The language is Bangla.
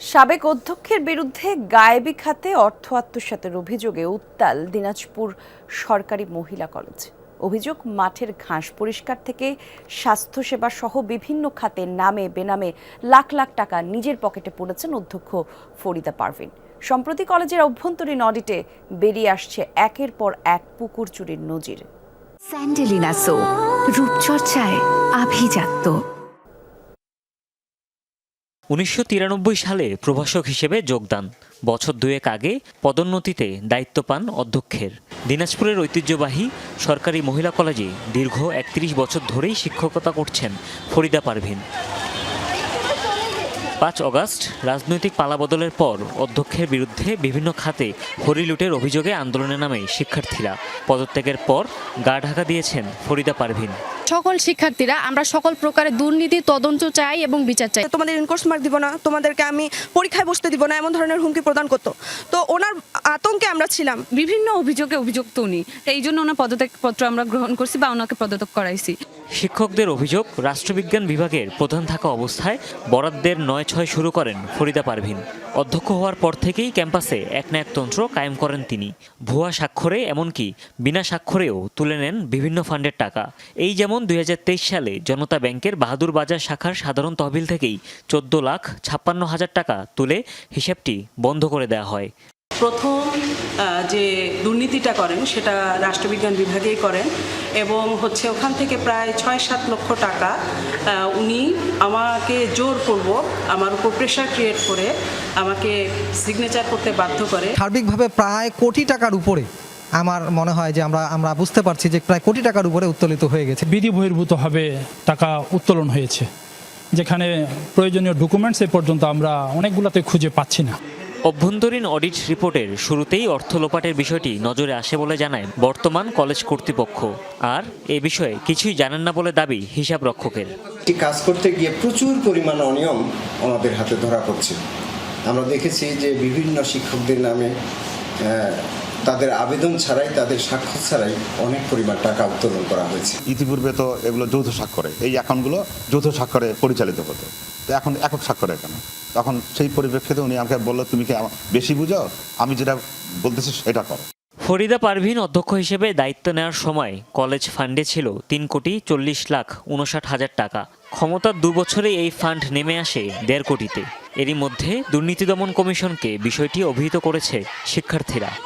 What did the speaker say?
সাবেক অধ্যক্ষের বিরুদ্ধে গায়েবী খাতে অর্থ আত্মসাতের অভিযোগে উত্তাল দিনাজপুর সরকারি মহিলা কলেজ। অভিযোগ, মাঠের ঘাস পরিষ্কার থেকে স্বাস্থ্যসেবা সহ বিভিন্ন খাতে নামে বেনামে লাখ লাখ টাকা নিজের পকেটে পড়েছেন অধ্যক্ষ ফরিদা পারভিন। সম্প্রতি কলেজের অভ্যন্তরীণ অডিটে বেরিয়ে আসছে একের পর এক পুকুর চুরির নজির। স্যান্ডেলিনা সো, রূপচর্চায় আভিজাত্য। উনিশশো তিরানব্বই সালে প্রভাষক হিসেবে যোগদান। বছর দুয়েক আগে পদোন্নতিতে দায়িত্ব পান অধ্যক্ষের। দিনাজপুরের ঐতিহ্যবাহী সরকারি মহিলা কলেজে দীর্ঘ একত্রিশ বছর ধরেই শিক্ষকতা করছেন ফরিদা পারভিন। পাঁচ অগাস্ট রাজনৈতিক পালাবদলের পর অধ্যক্ষের বিরুদ্ধে বিভিন্ন খাতে হরিলুটের অভিযোগে আন্দোলনে নামে শিক্ষার্থীরা পদত্যাগের পর গা ঢাকা দিয়েছেন ফরিদা পারভিন। সকল শিক্ষার্থীরা আমরা সকল প্রকারের দুর্নীতি তদন্ত চাই এবং বিচার চাই। তোমাদের ইনকোর্স মার্ক দিব না তোমাদেরকে আমি পরীক্ষায় বসতে দিব না এমন ধরনের হুমকি প্রদান করতো। তো ওনার আতঙ্কে আমরা ছিলাম। বিভিন্ন অভিযোগে অভিযুক্ত উনি। এই জন্য ওনার পদত্যাগপত্র আমরা গ্রহণ করছি বা ওনাকে পদত্যাগ করাইছি। শিক্ষকদের অভিযোগ রাষ্ট্রবিজ্ঞান বিভাগের প্রধান থাকা অবস্থায় বরাদ্দের নয় ছয় শুরু করেন ফরিদা পারভিন। অধ্যক্ষ হওয়ার পর থেকেই ক্যাম্পাসে এক না এক তন্ত্র কায়েম করেন তিনি। ভুয়া স্বাক্ষরে এমনকি বিনা স্বাক্ষরেও তুলে নেন বিভিন্ন ফান্ডের টাকা। এই যেমন দুই হাজার তেইশ সালে জনতা ব্যাংকের বাহাদুর বাজার শাখার সাধারণ তহবিল থেকেই চোদ্দ লাখ ছাপ্পান্ন হাজার টাকা তুলে হিসাবটি বন্ধ করে দেওয়া হয়। প্রথম যে দুর্নীতিটা করেন সেটা রাষ্ট্রবিজ্ঞান বিভাগেই করেন এবং হচ্ছে ওখান থেকে প্রায় ছয় সাত লক্ষ টাকা উনি আমাকে জোর করব আমার উপর প্রেশার ক্রিয়েট করে আমাকে সিগনেচার করতে বাধ্য করে। সার্বিকভাবে প্রায় কোটি টাকার উপরে আমার মনে হয় যে আমরা আমরা বুঝতে পারছি যে প্রায় কোটি টাকার উপরে উত্তোলিত হয়ে গেছে। বিধি বহির্ভূতভাবে টাকা উত্তোলন হয়েছে যেখানে প্রয়োজনীয় ডকুমেন্টস এ পর্যন্ত আমরা অনেকগুলোতে খুঁজে পাচ্ছি না। অভ্যন্তরীণ অডিট রিপোর্টের শুরুতেই অর্থ লোপাটের বিষয়টি নজরে আসে বলে জানায় বর্তমান কলেজ কর্তৃপক্ষ। আর এ বিষয়ে কিছুই জানেন না বলে দাবি হিসাব রক্ষকের। একটি কাজ করতে গিয়ে প্রচুর পরিমাণ অনিয়ম ওনাদের হাতে ধরা পড়ছে। আমরা দেখেছি যে বিভিন্ন শিক্ষকদের নামে তাদের আবেদন ছাড়াই তাদের স্বাক্ষর ছাড়াই অনেক পরিমাণ টাকা উত্তোলন করা হয়েছে। ইতিপূর্বে তো এগুলো যৌথ স্বাক্ষরে এই অ্যাকাউন্টগুলো যৌথ স্বাক্ষরে পরিচালিত হতো। তো এখন একক স্বাক্ষরে কেন? তখন সেই পরিপ্রেক্ষিতে উনি আমাকে বলল তুমি কি আমা- বেশি বুঝো? আমি যেটা বলতেছি সেটা করো। ফরিদা পারভিন অধ্যক্ষ হিসেবে দায়িত্ব নেওয়ার সময় কলেজ ফান্ডে ছিল তিন কোটি চল্লিশ লাখ উনষাট হাজার টাকা। ক্ষমতার দু বছরে এই ফান্ড নেমে আসে দেড় কোটিতে। এরই মধ্যে দুর্নীতি দমন কমিশনকে বিষয়টি অভিহিত করেছে শিক্ষার্থীরা।